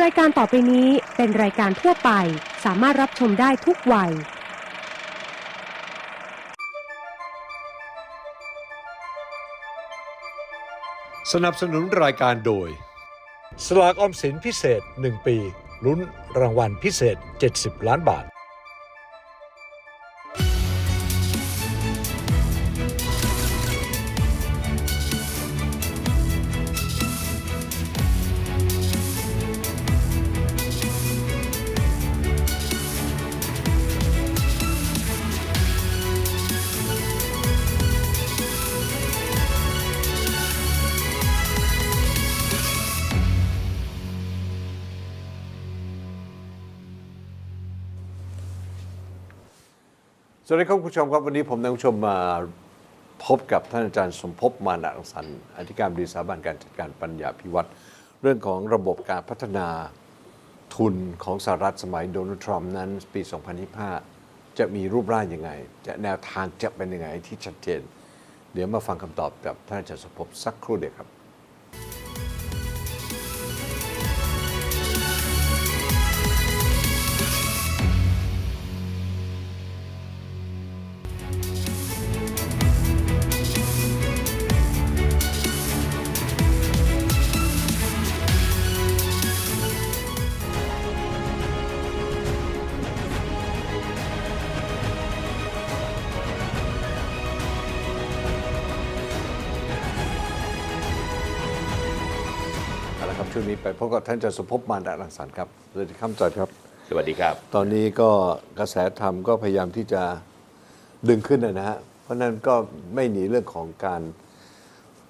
รายการต่อไปนี้เป็นรายการทั่วไป สามารถรับชมได้ทุกวัย สนับสนุนรายการโดย สลากออมสินพิเศษ 1 ปี ลุ้นรางวัลพิเศษ 70 ล้านบาท วัสดีครับคุณผู้ชมครับวันนี้ผมนำคุณผู้ชมมาพบกับท่านอาจารย์สมภพมานะรังสรรค์อธิการบดีสถาบันการจัดการปัญญาพิวัตรเรื่องของระบบการพัฒนาทุนของสหรัฐสมัยโดนัลด์ทรัมป์นั้นปี 2025 จะมีรูปร่างยังไง จะแนวทางจะเป็นยังไงที่ชัดเจน เดี๋ยวมาฟังคำตอบกับท่านอาจารย์สมภพสักครู่เดียวครับ ละครับช่วงนี้ไปพบกับท่านอาจารย์สมภพมานะรังสรรค์ครับสวัสดีครับอาจารย์ครับ สวัสดีครับ ตอนนี้ก็กระแสธรรมก็พยายามที่จะดึงขึ้นนะฮะเพราะนั้นก็ไม่หนีเรื่องของการ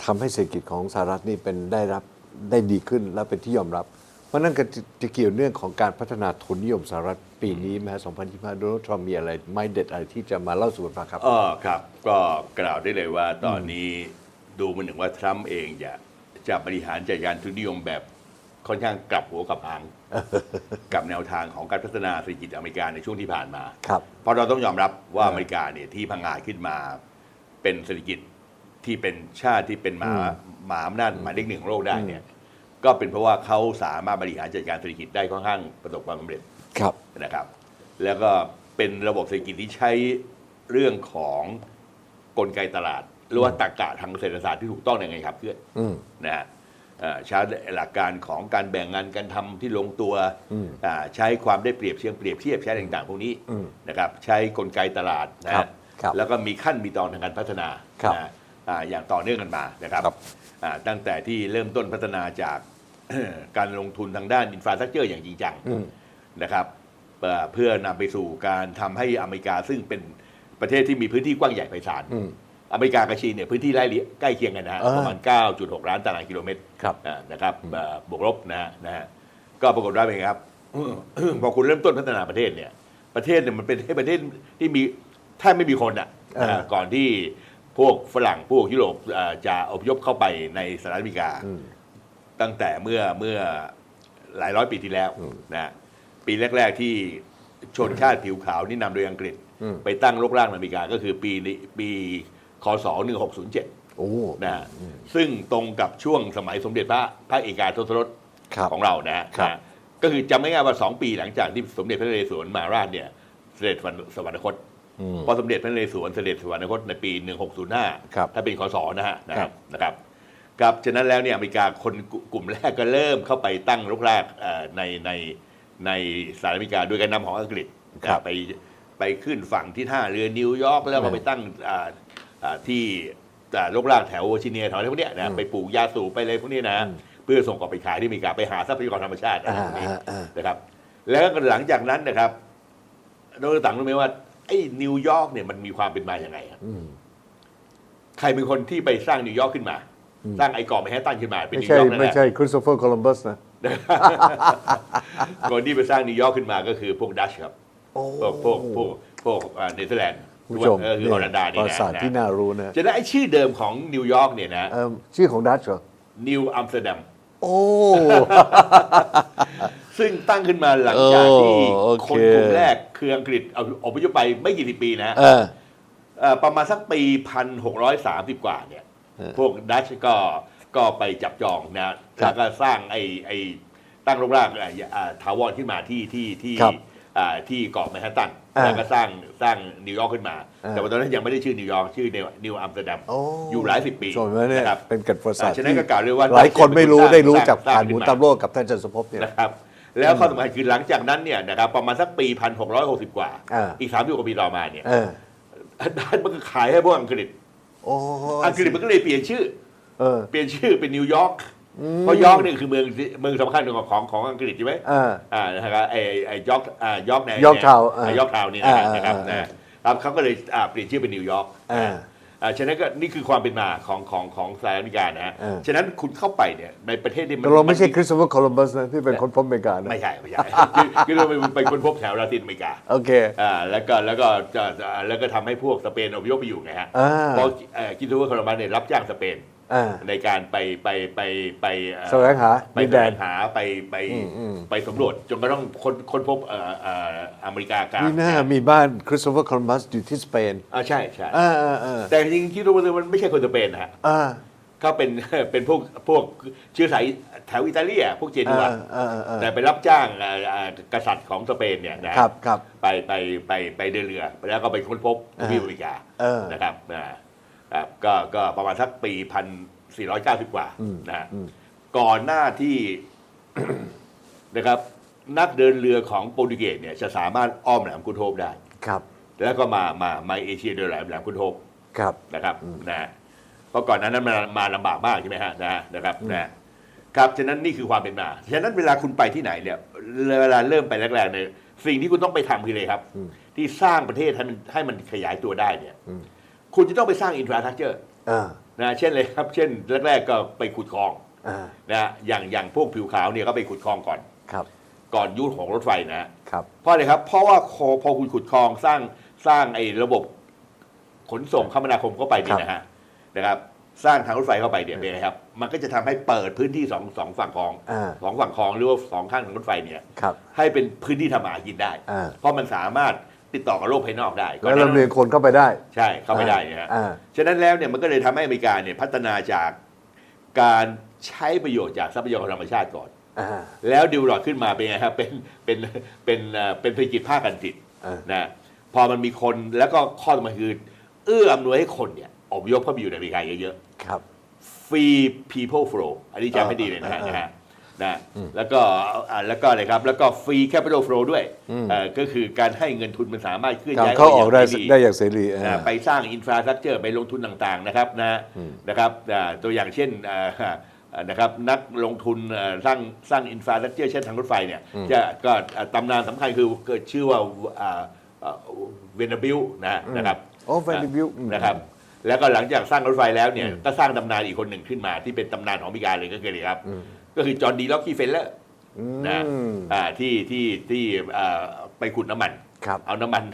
ทำให้เศรษฐกิจของสหรัฐนี่เป็นได้รับได้ดีขึ้นและเป็นที่ยอมรับ เพราะนั่นก็จะจะเกี่ยวเรื่องของการพัฒนาทุนนิยมสหรัฐปีนี้แม้2025โดนัลด์ทรัมป์มีอะไรไม่เด็ดอะไรที่จะมาเล่าสู่กันฟังครับอ๋อครับ ก็กล่าวได้เลยว่าตอนนี้ดูมันถึงว่าทรัมป์เองจะ จะบริหารจัดการทุนนิยมแบบค่อนข้างกลับหัวกลับหาง กับแนวทางของการพัฒนาเศรษฐกิจอเมริกาในช่วงที่ผ่านมาครับ เพราะเราต้องยอมรับว่าเอออเมริกาเนี่ยที่พังงาดขึ้นมาเป็นเศรษฐกิจที่เป็นชาติที่เป็นมหาอืมมหาอำนาจหมายเลขหนึ่งของโลกได้เนี่ย ก็เป็นเพราะว่าเขาสามารถบริหารจัดการเศรษฐกิจได้ค่อนข้างประสบความสำเร็จครับนะครับ แล้วก็เป็นระบบเศรษฐกิจที่ใช้เรื่องของกลไกตลาด หรือว่าตรรกะทางเศรษฐศาสตร์ที่ถูกต้องยังไงครับเพื่อนอืม นะฮะเอ่อใช้หลักการของการแบ่งงานการทำที่ลงตัวอืมอ่าใช้ความได้เปรียบเชียงเปรียบเทียบใช้อะไรต่างๆพวกนี้อืมนะครับใช้กลไกตลาดนะครัฮะบครับแล้วก็มีขั้นมีตอนทางการพัฒนาครับนะฮะอ่าอย่างต่อเนื่องกันมานะครับครับอ่าตั้งแต่ที่เริ่มต้นพัฒนาจาก การลงทุนทางด้านอินฟราสตรักเจอร์อย่างจริงจังอืม นะครับเอ่อเพื่อนำไปสู่การทำให้อเมริกาซึ่งเป็นประเทศที่มีพื้นที่กว้างใหญ่ไพศาล อืม อเมริกากับจีนเนี่ยพื้นที่ไล่เลี่ยใกล้เคียงกันนะฮะอ่าประมาณ 9.6 ล้านตารางกิโลเมตรครับอ่านะครับเอ่อบวกลบนะฮะนะฮะก็ปรากฏว่าเป็นไงครับพอคุณเริ่มต้นพัฒนาประเทศเนี่ย ประเทศเนี่ยมันเป็นประเทศที่มีแทบไม่มีคนอะอ่าอ่าก่อนที่พวกฝรั่งพวกยุโรปอ่าจะอพยพเข้าไปในสหรัฐอเมริกาอืมตั้งแต่เมื่อเมื่อหลายร้อยปีที่แล้วอืมนะปีแรก ๆที่ชนชาติผิวขาวนี่นำโดยอังกฤษอืมไปตั้งรกรากในอเมริกาก็คือปีนี้ปี คศ1607โอ้นะซึ่งตรงกับช่วงสมัยสมเด็จพระพระเอกาทศรถครับของเรานะฮะครับนะก็คือจำไม่ง่ายว่า 2 ปีหลังจากที่สมเด็จพระนเรศวรมหาราชเนี่ยเสด็จสวรรคตอืมพอสมเด็จพระนเรศวรเสด็จสวรรคตในปี 1605ครับถ้าเป็นคศนะฮะนะคครัรับบนะครับครับฉะนั้นแล้วเนี่ยอเมริกาคนกลุ่มแรกก็เริ่มเข้าไปตั้งรกรากเอ่อในในในสหรัฐอเมริกาโดยการนำของอังกฤษครับไปไปขึ้นฝั่งที่ท่าเรือนิวยอร์กแล้วก็ไปตั้งอ่าอ่า ที่อ่ารกรากแถวเวอร์จิเนียแถวอะไรพวกเนี้ยนะไปปลูกยาสูบไปอะไรพวกนี้นะเพื่อส่งออกไปขายที่อเมริกาไปหาทรัพยากรธรรมชาติอะไรพวกนี้อ่าอ่าอ่านนะครับ แล้วก็หลังจากนั้นนะครับดรต่างรู้ไหมว่าไอ้นิวยอร์กเนี่ยมันมีความเป็นมาอย่างไงครับอืมใครเป็นคนที่ไปสร้างนิวยอร์กขึ้นมา สร้างไอ้เกาะแมนฮัตตันขึ้นมาเป็นไม่นิวใช่ยอร์กนั่นไม่แหละใช่คริสโตเฟอร์โคลัมบัสนะคนที่ไปสร้างนิวยอร์กขึ้นมาก็คือพวกดัชครับโอ้พวกพวกพวกพวกอ่าเนเธอร์แลนด์ คุณผู้ชมเออคือออรันดาปนี่รานะสาทที่น่ารู้นะจะได้ไอ้ชื่อเดิมของนิวยอร์กเนี่ยนะเอิ่มชื่อของดัชเหรอ นิวอัมสเตอร์ดัมโอ้ ซึ่งตั้งขึ้นมาหลังจากที่โอ้โอเค คนกลุ่มแรกคืออังกฤษเอาอพยพไปไม่กี่สิบปีนะ เออ เอ่อประมาณสักปีพันหกร้อยสามสิบกว่าเนี่ย เออพวกดัชก็ก็ไปจับจองนะ ครัแล้บวก็สร้างไอ้ไอ้ตั้งรกรากอ่าอ่าถาวรขึ้นมาที่ที่ที่ครับอ่า ที่เกาะแมนฮัตตันอ่าแล้วก็สร้างสร้างนิวยอร์กขึ้นมาอ่าแต่ว่าตอนนั้นยังไม่ได้ชื่อนิวยอร์กชื่อนิวนิวอัมสเตอร์ดัมโอ้อยู่หลายสิบปีชมไหมเนี่ยนะครับเป็นเกร็ดประวัติศาสตร์อ่าฉะนั้นก็กล่าวเลยว่าหลายคนไม่รู้สร้างได้รู้จากสร้างการหมุนขึ้นมาตามโลกกับท่านอาจารย์สมภพเนี่ยนะครับแล้วข้อสำคัญคือหลังจากนั้นเนี่ยนะครับประมาณสักปี 1660 กว่าอ่าอีก3ามสิบกว่าปีต่อมาเนี่ยเออด้านมันก็ขายให้พวกอังกฤษโอ้อังกฤษมันก็เลยเปลี่ยนชื่อเออเปลี่ยนชื่อเป็นนิวยอร์ก เพราะยอร์กเนี่ยคือเมืองเมืองสำคัญของของของอังกฤษใช่ไหมอ่า อ่านะครับไอ้ไอ้ยอร์กอ่ายอร์กใน York Town อ่ายอร์กทาวน์นี่นะอ่านะครับอ่า นะครับเขาก็เลยอ่าเปลี่ยนชื่อเป็นนิวยอร์ก อ่า อ่าฉะนั้นก็นี่คือความเป็นมาของของของสหรัฐอเมริกานะฮะอ่าฉะนั้นคุณเข้าไปเนี่ยในประเทศที่มัตกลงไม่ใช่คริสโตเฟอร์โคลัมบัสนะที่เป็นคนพบอเมริกานะไม่ใช่ไม่ใช่ คือคือเราไปไปค้นพบแถวลาตินอเมริกา โอเค อ่าแล้วก็แล้วก็จะจะแล้วก็ทำให้พวกสเปนอพยพไปอยู่ไงฮะ อ่า เพราะเอ่อคิดดูว่าโคลัมบัสเนี่ยรับจ้างสเปนอ่า ในการไปไปไปไปเอ่อแสวงหาไปดินแสแดวนงหาไปไปอืมอืมไปสำรวจจนกระทั่งค้นค้นพบเอ่อเอ่ออเมริกากลางนี่น่ามีบ้านคริสโตเฟอร์โคลัมบัสอยู่ที่สเปนอ่าใช่ใช่อ่าอ่าอ่าแต่จริงๆคิดดูว่ามันไม่ใช่คนสเปนนะฮะอ่าก็เป็นเป็นพวกพวกเชื้อสายแถวอิตาลีอะพวกเจนัวอ่าอ่าอ่าแต่ไปรับจ้างเอ่อเอ่อกษัตริย์ของสเปนเนี่ยนะครับครับไปไปไปไปเดินเรือแล้วก็ไปค้นพบทวีปอเมริกาเออนะครับอ่า ครับก็ก็ประมาณสักปีพันสี่ร้อยเก้าสิบกว่านะฮะก่อนหน้าที่ นะครับ นักเดินเรือของโปรตุเกสเนี่ยจะสามารถอ้อมแหลมกุนโทบได้ ครับ แล้วก็มามามาเอเชียโดยแหลมแหลมกุนโทบครับนะครับนะฮะเพราะก่อนหนานั้นมามาลำบากมากใช่ไหมฮะนะฮะนะครับนะครับฉะนั้นนี่คือความเป็นมาฉะนั้นเวลาคุณไปที่ไหนเนี่ยเวลาเริ่มไปแรกๆเนี่ยสิ่งที่คุณต้องไปทำคืออะไรครับ ที่สร้างประเทศให้มันให้มันขยายตัวได้เนี่ย คุณจะต้องไปสร้างอินฟราสตรักเจอร์อ่านะเช่นเลยครับ เช่นแรก ๆ ก็ไปขุดคลองอ่านะฮะอย่างอย่างพวกผิวขาวเนี่ยก็ไปขุดคลองก่อน ครับก่อนยุคของรถไฟนะฮะครับ เพราะอะไรครับ เพราะว่าพอพอคุณขุดคลองสร้างสร้างไอ้ระบบขนส่งคมนาคมเข้าไปเนี่ยนะฮะนะครับ สร้างทางรถไฟเข้าไปเนี่ยเป็นไงครับ มันก็จะทำให้เปิดพื้นที่สองสองฝั่งคลองอ่า สองฝั่งคลองหรือว่าสองข้างทางรถไฟเนี่ย ครับ ให้เป็นพื้นที่ทำมาหากินได้ อ่า เพราะมันสามารถ ติดต่อกับโลกภายนอกได้ก่อนแล้วหน้าลำเลียงคนเข้าไปได้ ใช่เข้าไม่ได้นะฮะอ่าฉะนั้นแล้วเนี่ยมันก็เลยทำให้อเมริกาเนี่ยพัฒนาจากการใช้ประโยชน์จากทรัพยากรธรรมชาติก่อนอ่าแล้วดิวลอดขึ้นมาเป็นไงครับเป็นเป็นเป็นเอ่อเป็นเศรษฐกิจภาคการผลิตอ่านนะพอมันมีคนแล้วก็ข้อสำคัญคือเอื้ออำนวยให้คนเนี่ยอพยพเข้าไปอยู่ในอเมริกาเยอะครับๆ free people flow อันนี้จำให้ดีเลยนะฮะอ่า นะฮะนะแล้วก็อ่าแล้วก็อะไรครับแล้วก็ free capital flow ด้วยอืมเอ่อก็คือการให้เงินทุนมันสามารถเคลื่อนการย้ายเข้าออกได้ย่งเสรีได้อย่างเสรีอ่านะไปสร้างอินฟราสตรักเจอร์ไปลงทุนต่างๆนะครับนะนะครับอ่าตัวอย่างเช่นอ่าอ่านะครับนักลงทุนอ่าสร้างสร้างอินฟราสตรักเจอร์เช่นทางรถไฟเนี่ยจะก็อ่าตำนานสำคัญคือเกิดชื่อว่าเวนาบิลนะนะครับโอ้ Vanderbilt อืมนะครับแล้วก็หลังจากสร้างรถไฟแล้วเนี่ยก็สร้างตำนานอีกคนหนึ่งขึ้นมาที่เป็นตำนานของอเมริกาเลยก็คืออะไรครับ ก็คือจอห์นดีล็อกกี้เฟลเลอร์นะอ่าที่ที่ที่อ่าไปขุดน้ำมันครับเอาน้ำมัน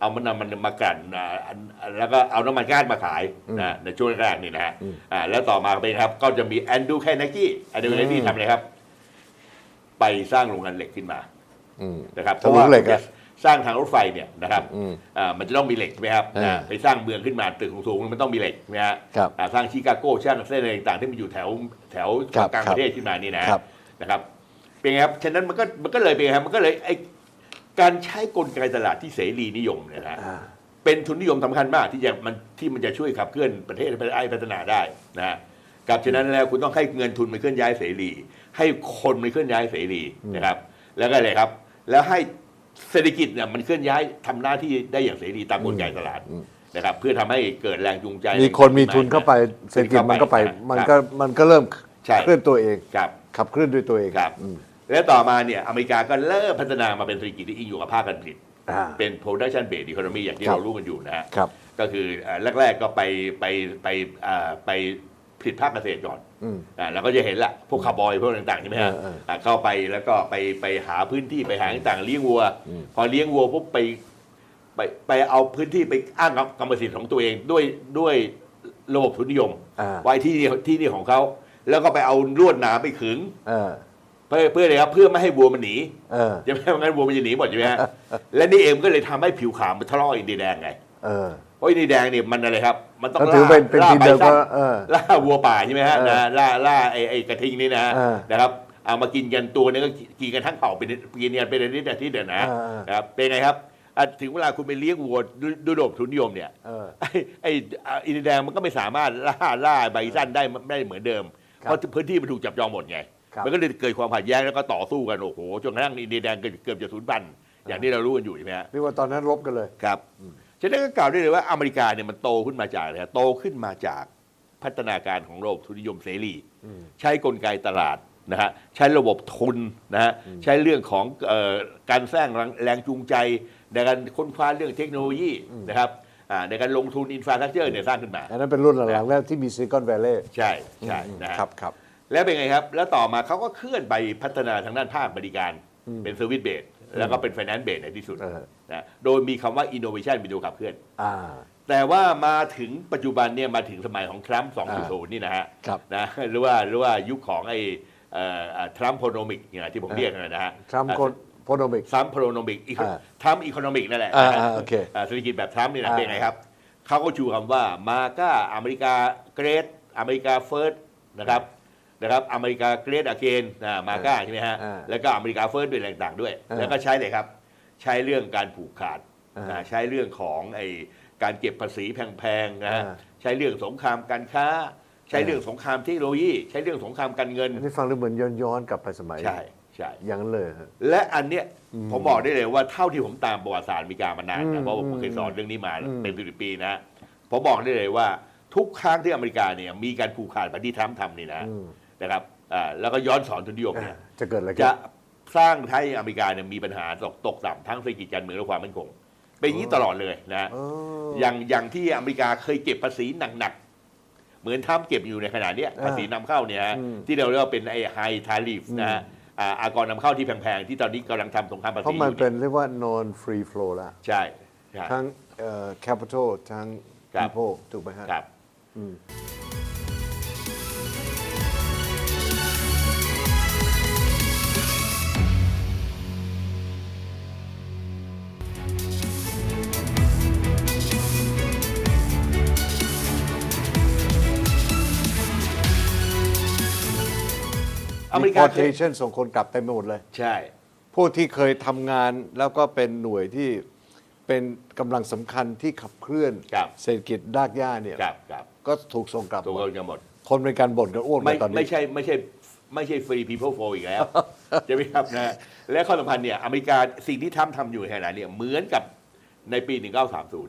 เอามันน้ำมันมากลั่นอ่าอันแล้วก็เอาน้ำมันก๊าซมาขายนะในช่วงแรกๆนี่นะฮะอ่าแล้วต่อมาเป็นครับ ก็จะมีแอนดูแคนากี้แอนดูแคนากี้ทำอะไรครับ ไปสร้างโรงงานเหล็กขึ้นมาอืมนะครับทำโรงเหล็กอะ สร้างทางรถไฟเนี่ยนะครับอืมอ่ามันจะต้องมีเหล็กใช่ไหมครับอ่าอ่าไปสร้างเมืองขึ้นมาตึกสูงๆมันต้องมีเหล็กใช่ไหมฮะครับอ่าสร้างชิคาโกสร้างเส้นอะไรต่างๆที่มันอยู่แถวแถวครับกลางครัปบระเทศขึ้นมานี่นะครับนะครับเป็นไงครับฉะนั้นมันก็มันก็เลยเป็นไงครับมันก็เลยไอการใช้กลไกตลาดที่เสรีนิยมเนี่ยนะอ่าเป็นทุนนิยมสำคัญมากที่จะมันที่มันจะช่วยขับเคลื่อนประเทศให้พัฒนาได้นะฮะกับฉะนั้นแล้วคุณต้องให้เงินทุนมันเคลื่อนย้ายเสรี ให้คนมันเคลื่อนย้ายเสรีนะครับ แล้วก็อะไรครับ แล้วให้ เศรษฐกิจเนี่ยมันเคลื่อนย้ายทำหน้าที่ได้อย่างเสรีตามกลไกตลาดนะครับ เพื่อทำให้เกิดแรงจูงใจ มีคนมีทุนเข้าไปเศรษฐกิจมันก็ไป มันก็มันก็เริ่มใช่ เคลื่อนตัวเอง ครับ ขับเคลื่อนด้วยตัวเองครับ อืมแล้วต่อมาเนี่ยอเมริกาก็เริ่มพัฒนามาเป็นเศรษฐกิจที่อิงอยู่กับภาคการผลิต อ่า เป็น production based economy อย่างที่ครับ เรารู้กันอยู่นะฮะ ครับ ก็คืออ่าแรก ๆ ก็ไปไปไปอ่าไปผลิตภาคเกษตรก่อน อืมอ่าเราก็จะเห็นละพวกคาร์บอยพวกต่างๆใช่ไหมฮะเออเอออ่าเข้าไปแล้วก็ไปไปหาพื้นที่ไปหาต่างๆเลี้ยงวัว พอเลี้ยงวัวปุ๊บไปไปไปเอาพื้นที่ไปอ้างกรรมสิทธิ์ของตัวเองด้วยด้วยระบบทุนนิยม อ่า ไว้ที่นี่ที่นี่ของเขาแล้วก็ไปเอาลวดหนามไปขึง เออเพื่อเพื่ออะไรครับเพื่อไม่ให้วัวมันหนีเออจะไม่งั้นวัวมันจะหนีหมดใช่ไหมฮะและนี่เองก็เลยทำให้ผิวขาวมันทะเลาะอินเดียแดงไง เออ เพราะอินเดียแดงเนี่ยมันอะไรครับ มันต้องก็ถือเป็นเป็นล่าทีมเดิมไบซันก็เออล่าวัวป่าใช่ไหมฮะเออนะล่าล่าไอ้ไอ้กระทิงนี่นะเออนะครับเอามากินกันตัวนึงก็กินกันทั้งเผ่าเป็นกินกันเป็นอาทิตย์อาทิตย์เดียวนะอ่าๆนะครับเป็นไงครับอะถึงเวลาคุณไปเลี้ยงวัวด้วยด้วยระบบทุนนิยมเนี่ย เออ ไอ้ไอ้อะอินเดียแดงมันก็ไม่สามารถล่าล่าไบซันได้ไม่เหมือนเดิม ครับเพราะพื้นที่มันถูกจับจองหมดไง ครับมันก็เลยเกิดความขัดแย้งแล้วก็ต่อสู้กัน โอ้โหจนกระทั่งอินเดียแดงเกือบเกือบจะสูญพันธุ์อย่างที่เรารู้กันอยู่ใช่ไหมฮะเรียกว่าตอนนั้นรบกันเลย ครับ ฉะนั้นก็กล่าวได้เลยว่าอเมริกาเนี่ยมันโตขึ้นมาจากอะไรฮะโตขึ้นมาจากพัฒนาการของโลกทุนนิยมเสรี ใช้กลไกตลาดนะฮะใช้ระบบทุนนะฮะใช้เรื่องของเออการสร้างแรงแรงจูงใจ ในการค้นคว้าเรื่องเทคโนโลยีนะครับอ่าในการลงทุนอินฟราสตรักเจอร์เนี่ยสร้างขึ้นมาอันนั้นเป็นรุ่นหลังๆแล้วที่มีซิลิคอนแวลลย์ใช่ใช่นะฮะครับครับ แล้วเป็นไงครับ แล้วต่อมาเขาก็เคลื่อนไปพัฒนาทางด้านภาคบริการเป็นเซอร์วิสเบสแล้วก็เป็นไฟแนนซ์เบสในที่สุดเออ นะโดยมีคำว่า innovation เป็นตัวขับเคลื่อน อ่า แต่ว่ามาถึงปัจจุบันเนี่ยมาถึงสมัยของทรัมป์2.0 นี่นะฮะครับ นะหรือว่าหรือว่ายุคของไอ้ทรัมป์โพโนมิกเนี่ยที่ผมเรียกนะฮะทรัมป์โพโนมิก ทรัมป์โพโนมิกอ่าทรัมป์อีโคโนมิกนั่นแหละอ่านะฮะอ่าโอเคอ่าเศรษฐกิจแบบทรัมป์นี่นะอ่าเป็นไงครับ เขาก็ชูคำว่ามาก้าอเมริกาเกรดอเมริกาเฟิร์สนะครับนะครับอเมริกาเกรดอเกนนะมาก้าใช่ไหมฮะอ่าแล้วก็อเมริกาเฟิร์สด้วยอะไรต่างๆด้วยอ่าแล้วก็ใช้เลยครับ ใช้เรื่องการผูกขาดอ่านะใช้เรื่องของไอ้การเก็บภาษีแพงๆนะฮะอ่าใช้เรื่องสงครามการค้า ใช้เรื่องสงครามเทคโนโลยี ใช้เรื่องสงครามการเงินอันนี้ฟังแล้วเหมือนย้อนย้อนๆกลับไปสมัยใช่ใช่อย่างนั้นเลยฮะและอันเนี้ยผมบอกได้เลยว่าเท่าที่ผมตามประวัติศาสตร์อเมริกามานานอืนะมเพราะว่าผมอืมเคยสอนเรื่องนี้มาอืมเป็นสิบปีนะผมบอกได้เลยว่าทุกครั้งที่อเมริกาเนี่ยมีการผูกขาดแบบที่ทรัมป์ทำนี่นะอืมนะครับอ่าแล้วก็ย้อนสอนทุนนิยมอ่าเนี่ยจะเกิดอะไรขึ้จะน สร้างให้อเมริกาเนี่ยมีปัญหาตกตกต่ำทั้งเศรษฐกิจการเมืองและความมั่นคง เป็นอย่างนี้ตลอดเลยนะอ๋ออย่างอย่างที่อเมริกาเคยเก็บภาษีหนักๆเหมือนทรัมป์เก็บอยู่ในขณะเนี้ยภาษีนำเข้าเนี่ยฮะอืมที่เราเรียกว่าเป็นไอ้ไฮทาริฟนะฮะอ่าอากรนำเข้าที่แพงๆ ที่ตอนนี้กำลังทำสงครามภาเพษีราะอมันยู่เป็เนี่ยนเรียกว่า non free flow ละใช่ใช่ทั้งเอ่อ capital ทั้งครับ people ถูกไหมฮะครับ อืมอเมริกาเคย deportation ส่งคนกลับเต็มไปหมดเลย ใช่พวกที่เคยทำงานแล้วก็เป็นหน่วยที่เป็นกำลังสำคัญที่ขับเคลื่อนครับ เศรษฐกิจรากหญ้าเนี่ยครับครับก็ถูกส่งกลับตัวหมดกันหมด คนเป็นการบ่นกันอ้วกเลไม่ยตอนไม่นี้ ใช่ไม่ใช่ไม่ใช่ฟรี people flow อีกแล้ว ใช่ไหมครับนะและข้อสำคัญเนี่ยอเมริกาสิ่งที่ทำทำอยู่ในขณะเนี้เหมือนกับในปี 1930โอ้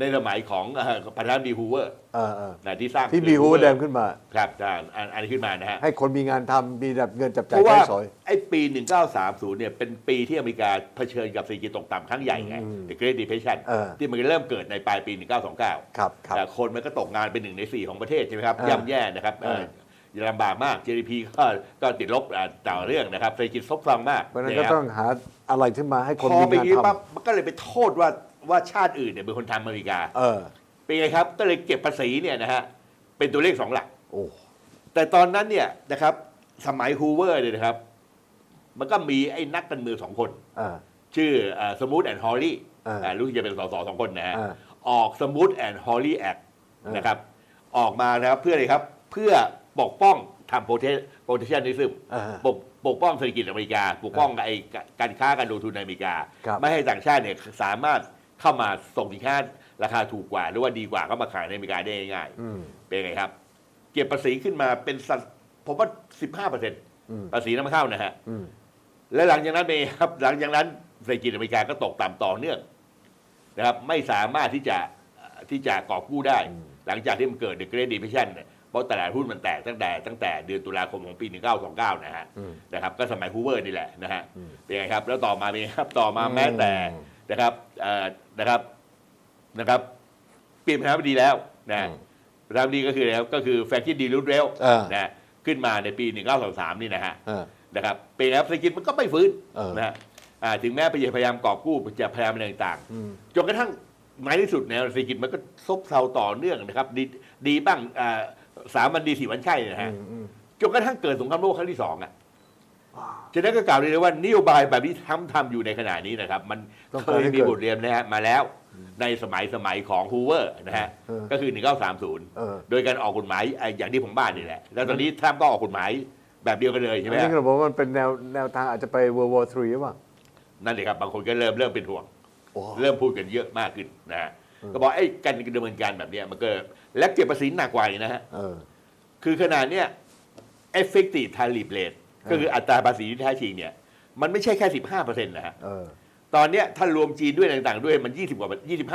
ในสมัยของเอ่อประธานาธิบดีฮูเวอร์เออเออนะที่สร้างที่มีฮูแดมขึ้นมาครับอ่าอันอันนี้ขึ้นมานะฮะให้คนมีงานทำมีแบบเงินจับเพจ่ายราะว่าใช้สอยไอ้ปี 1930 เนี่ยเป็นปีที่อเมริกาเผชิญกับเศรษฐกิจตกต่ำครั้งใหญ่ไง The Great Depression เออที่มันเริ่มเกิดในปลายปี 1929 ครับครับแต่คนมันก็ตกงานเป็นหนึ่งในสี่ของประเทศใช่ไหมครับเออย่ำแย่นะครับเออเอ่อลำบากมาก GDP ก็ก็ติดลบอ่าต่อเรื่องนะครับเศรษฐกิจซบเซามากเพราะฉะนั้นเยก็ครับต้องหาอะไรขึ้นมาให้คนพอมีเป็นองานย่างนี้ทปั๊บมันก็เลยไปโทษว่า ว่าชาติอื่นเนี่ยเป็นคนทำอเมริกาำเออ เป็นไงครับ ก็เลยเก็บภาษีเนี่ยนะฮะเป็นตัวเลขสองหลัก โอ้ แต่ตอนนั้นเนี่ยนะครับ สมัยฮูเวอร์เนี่ยนะครับ มันก็มีไอ้นักการเมืองสองคน อ่า ชื่อสมูทแอนด์ฮอลลี่อ่า รู้สึกจะเป็นสสสองคนนะฮะ อ่า ออกสมูทแอนด์ฮอลลี่แอคอ่าน นะครับ ออกมานะครับเพื่ออะไรครับ เพื่อปกป้องทำโปรเทโปรเทชันนิซึมอ่า ปกปกป้องเศรษฐกิจอเมริกา ปกป้องไอ้การค้าการลงทุนในอเมริกา ครับ ไม่ให้ต่างชาติเนี่ยสามารถ เข้ามาส่งสินค้าราคาถูกกว่า หรือว่าดีกว่าเข้ามาขายในอเมริกาได้ง่ายๆอืมเป็นไงครับ เก็บภาษีขึ้นมาเป็นสัดผมว่า15เปอร์เซ็นต์อืม ภาษีนำเข้านะฮะ อืม และหลังจากนั้นเองครับ หลังจากนั้นเศรษฐกิจอเมริกาก็ตกต่ำต่อเนื่องนะครับ ไม่สามารถที่จะที่จะกอบกู้ได้หลังจากที่มันเกิด The Great Depression เนี่ยเพราะตลาดหุ้นมันแตกตั้งแต่ตั้งแต่เดือนตุลาคมของปี 1929 นะฮะอืม นะครับ ก็สมัยฮูเวอร์นี่แหละนะฮะอืมเป็นไงครับ แล้วต่อมาเป็นไงครับต่อมาอืมแม้แต่นะครับเอ่อ นะครับนะครับ เปลี่ยนประธานาธิบดีแล้วนะอืมประธานาธิบดีก็คืออะไรครับก็คือแฟรงกินดีรูดเรลอ่านนะขึ้นมาในปี 1923 นี่นะฮะอ่านะครับเป็นไงครับเศรษฐกิจมันก็ไม่ฟื้นเออ นะฮะอ่าถึงแม้พยายามกอบกู้จะพยายามอะไรต่างอืม ๆจนกระทั่งในที่สุดเนี่ยเศรษฐกิจมันก็ซบเซาต่อเนื่องนะครับ ดีดีบ้างอ่าสามวันดีสี่วันไข้นะฮะอืมอืมจนกระทั่งเกิดสงครามโลกครั้งที่สองอะ ฉะนั้นก็กล่าวได้เลยว่า นโยบายแบบที่ทำทำอยู่ในขณะนี้นะครับ มันต้องเคการยให้มีเกิดบทเรียนนะฮะมาแล้วในสมัยสมัยของฮูเวอร์นะฮะเออก็คือเออ1930 โดยการออกกฎหมายไอ้อย่างที่ผมบ้านนี่แหละ แล้วตอนนี้ทรัมป์ก็ออกกฎหมายแบบเดียวกันเลยใช่ไหมอันนี้ฮะก็บอกว่ามันเป็นแนวแนวทางอาจจะไป World War III หรือเปล่านั่นเลยครับ บางคนก็เริ่มเริ่มเป็นห่วงโอ้เริ่มพูดกันเยอะมากขึ้นนะฮะก็บอกไอ้การดำเนินการแบบเนี้ยมันก็และเก็บภาษีหนักกว่าอีกนะฮะเออคือขนาดเนี้ย effective tariff rate ก็คืออัตราภาษีที่แท้จริงเนี่ย มันไม่ใช่แค่15เปอร์เซ็นต์นะฮะเออ ตอนเนี้ยถ้ารวมจีนด้วยต่างๆด้วยมัน20กว่า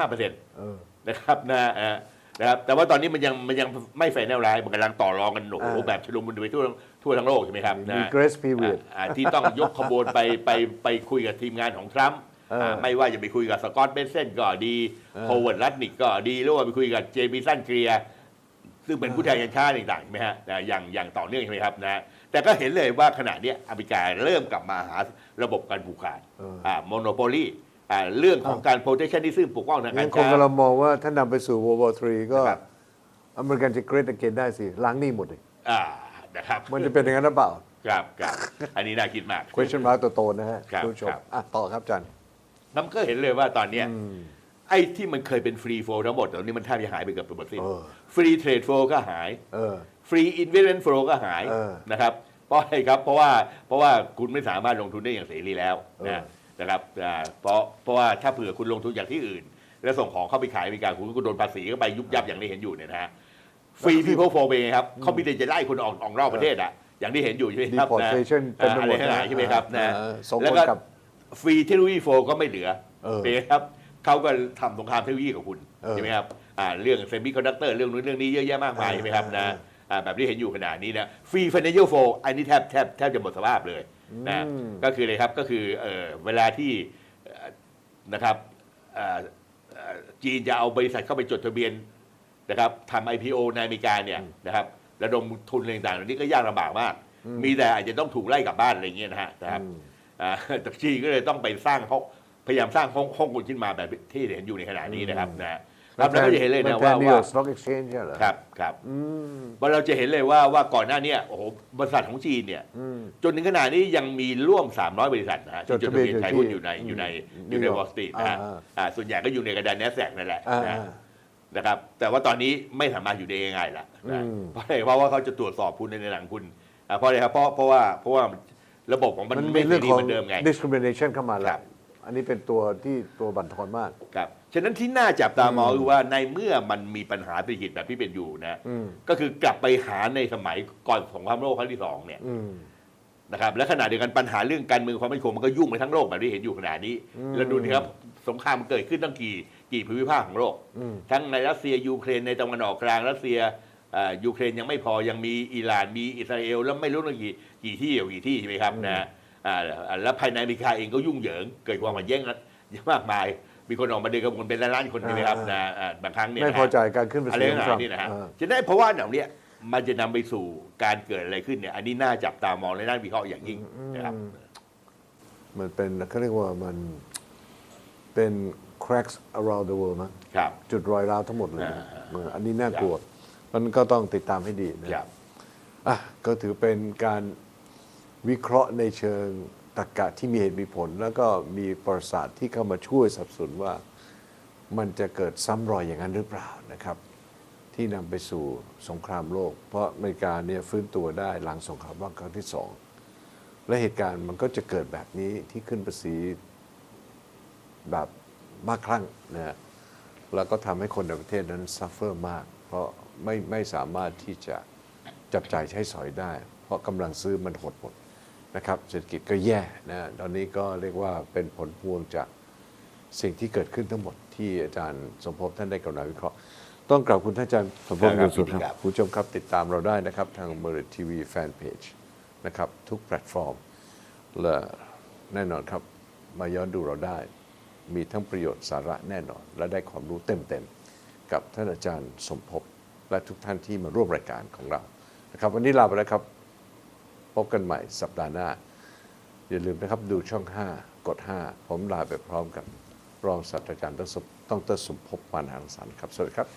25เปอร์เซ็นต์เออ นะครับนะเอ่อนะครับแต่ว่าตอนนี้มันยังมันยังไม่ไฟแนลไลน์มันกำลังต่อรองกันโอ้โหอ่าแบบชลุมไปทั่วทั่วทั้งโลกใช่ไหมครับมีนะ grace period อ่าอ่าที่ต้องยกขบวนไปไปไปคุยกับทีมงานของทรัมป์เอออ่าไม่ว่าจะไปคุยกับสกอตเบนเซนก็ดีเออโฮเวิร์ดลัตนิกก็ดีหรือว่าไปคุยกับเจมี่สันเกรีย ซึ่งเป็นผู้แทนการค้าต่างๆใช่ไหมฮะนะอย่างอย่างต่อเนื่องใช่ไหมครับนะแต่ก็เห็นเลยว่าขณะเนี้ยอเมริกาเริ่มกลับมาหาระบบการผูกขาดเอออ่ อ่าโมโนโปลีอ่าเรื่องของการ protection ปกป้องทางกางั้รนคงค้ากำลังมองว่าถ้านำไปสู่ World War III ก็ครับอเมริกันจะ great again ได้สิ ล้างหนี้หมดเลยอ่านะครับมันจะเป็นอย่างนั้นหรือเปล่า ครับครับอันนี้น่าคิดมาก question mark ตัวโตนะฮะครับคุณผู้ชมครับ อะต่อครับอาจารย์น้ำก็เห็นเลยว่าตอนเนี้ย ไอ้ที่มันเคยเป็นฟรีโฟลทั้งหมดตอนนี้มันแทบจะหายไปเกือบหมดสิ้นเออ ฟรีเทรดโฟลก็หาย เออ ฟรีอินเวสเมนต์โฟลก็หายเออนะครับเพราะอะไรครับเพราะว่าเพราะว่าคุณไม่สามารถลงทุนได้อย่างเสรีแล้วเออ นะนะครับอ่าเพราะเพราะว่าถ้าเผื่อคุณลงทุนจากที่อื่น แล้วส่งของเข้าไปขายอเมริกาคุณก็โดนภาษีเข้าไปยุบยับอย่างที่เห็นอยู่เนี่ยนะฮะฟรีพีเพิลโฟเป็นไงครับเขามีแต่จะไล่คนออกออกนอกประเทศอะอย่างที่เห็นอยู่ใช่ไหมครับนะ deportation เต็มไปอ่าหมอะไรดทั้งหลายใช่ไหมครับนะ เออส่งผลแล้วก็กับ ฟรีเทคโนโลยีโฟก็ไม่เหลือเออ เป็นไงครับ เขาก็ทำสงครามเทคโนโลยีกับคุณเออใช่ไหมครับอ่าเรื่องเซมิคอนดักเตอร์เรื่องนู้นเรื่องนี้เยอะแยะมากมายเออใช่ไหมครับนะเอออ่าแบบที่เห็นอยู่ขนาดนี้นะฟรี financial flow อันนี้แทบแทบแทบจะหมดสภาพเลยนะอืม ก็คือเลยครับก็คือเอ่อเวลาที่เอ่อนะครับเอ่อเอ่อจีนจะเอาบริษัทเข้าไปจดทะเบียน นะครับทำ IPO ในอเมริกาเนี่ยนะครับระดมทุนอะไรต่างๆเหล่านี้ก็ยากลำบากมาก มีแต่อาจจะต้องถูกไล่กลับบ้านอะไรอย่างเงี้ยนะฮะนะครับอืมอ่าแต่จีนก็เลยต้องไปสร้างห้อง พยายามสร้างห้องห้องคุณขึ้นมาแบบที่เห็นอยู่ในขณะนี้นะครับนะครับแล้วก็จะเห็นเลยนะมัแทว่า New ว่า York Stock Exchange ใช่เหรอครับครับอืมว่าเราจะเห็นเลยว่าว่าก่อนหน้าเนี้โอ้โหบริษัทของจีนเนี่ยอืมจนถึงขนาดนี้ยังมีร่วม 300 บริษัทนะฮะจที่ดจดทะทะเบีเบียยนนขายอยู่หุ้นที่อยู่ในอยู่ในอืมอยู่ใน New York วอลสตรีทนะฮะอ่าอ่าส่วนใหญ่ก็อยู่ในกระดาน NASDAQ นั่นแหละอ่านะนะครับ แต่ว่าตอนนี้ไม่สามารถอยู่ได้ง่ายๆละนะอืมเพราะอะไรเพราะว่าเขาจะตรวจสอบคุณในหลังคุณอ่าเพราะอะไรครับเพราะเพราะว่าเพราะว่าระบบของมันมันไม่มีเสเรื่องรีของเหมือนเดิมไง discrimination เข้ามาแล้ครัวบ อันนี้เป็นตัวที่ตัวบั่นทอนมาก ครับ ฉะนั้นที่น่าจับตามองคือว่าในเมื่อมันมีปัญหาเศรษฐกิจแบบที่เป็นอยู่นะ อืม ก็คือกลับไปหาในสมัยก่อนสงครามโลกครั้งที่สองเนี่ยอืม นะครับ และขณะเดียวกันปัญหาเรื่องการเมืองความมั่นคงมันก็ยุ่งไปทั้งโลกแบบที่เห็นอยู่ขนาดนี้ อืม แล้วดูนะครับสงครามมันเกิดขึ้นตั้งกี่กี่ภูมิภาคของโลก อืม ทั้งในรัสเซียยูเครนในตะวันออกกลางรัสเซียเอ่อยูเครนยังไม่พอยังมีอิหร่านมีอิสราเอลแล้วไม่รู้ตั้งกี่กี่ที่อยู่กี่ที่ใช่ไหมครับนะอ่า แล้วภายในอเมริกาเองก็ยุ่งเหยิง เกิดความขัดแย้งมากมาย มีคนออกมาเดินกระบวนเป็นล้านๆคนใช่ไหมครับอ่านะอ่าบางครั้งเนี่ยไม่นะพอใจการขึ้นภาอะไรษีขต่าองงทรัมๆป์นี่นะฮะอ่าฉะนั้นเพราะว่าเหล่าเนี้ยมันจะนำไปสู่การเกิดอะไรขึ้นเนี่ย อันนี้น่าจับตามองและน่าวิเคราะห์อย่างยิ่งนะครับมันเป็นเขาเรียกว่ามันเป็น cracks around the world มั้งครับจุดรอยร้าวทั้งหมดเลยอ่าเอออันนี้น่ากลัวมันก็ต้องติดตามให้ดีนะครับอะก็ถือเป็นการ วิเคราะห์ในเชิงตรรกะที่มีเหตุมีผล แล้วก็มีประวัติศาสตร์ที่เข้ามาช่วยสับสนุนว่ามันจะเกิดซ้ำรอยอย่างนั้นหรือเปล่านะครับ ที่นำไปสู่สงครามโลก เพราะอเมริกาเนี่ยฟื้นตัวได้หลังสงครามโลกครั้งที่สองและเหตุการณ์มันก็จะเกิดแบบนี้ที่ขึ้นภาษีแบบมากครั้งนะฮะแล้วก็ทำให้คนในประเทศนั้นซัฟเฟอร์มาก เพราะไม่ไม่สามารถที่จะจับจ่ายใช้สอยได้ เพราะกำลังซื้อมันหดหมด นะครับเศรษฐกิจก็แย่นะตอนนี้ก็เรียกว่าเป็นผลพวงจากสิ่งที่เกิดขึ้นทั้งหมดที่อาจารย์สมภพท่านได้กรุณาวิเคราะห์ ต้องกราบคุณท่านอาจารย์สมภพครับเงินสุดยินดีคครัรับบคุณผู้ชมครับติดตามเราได้นะครับ ทางเมริทีวีแฟนเพจนะครับ ทุกแพลตฟอร์มและแน่นอนครับ มาย้อนดูเราได้ มีทั้งประโยชน์สาระแน่นอน และได้ความรู้เต็มๆ กับท่านอาจารย์สมภพและทุกท่านที่มาร่วมรายการของเรานะครับ วันนี้ลาไปแล้วครับพ บกันใหม่สัปดาห์หน้า อย่าลืมนะครับดูช่อง 5 กด 5 ผมลาไปพร้อมกับรองศาสตราจารย์ต้องเตอร์สมภพมานหังสรรครับ สวัสดีครับ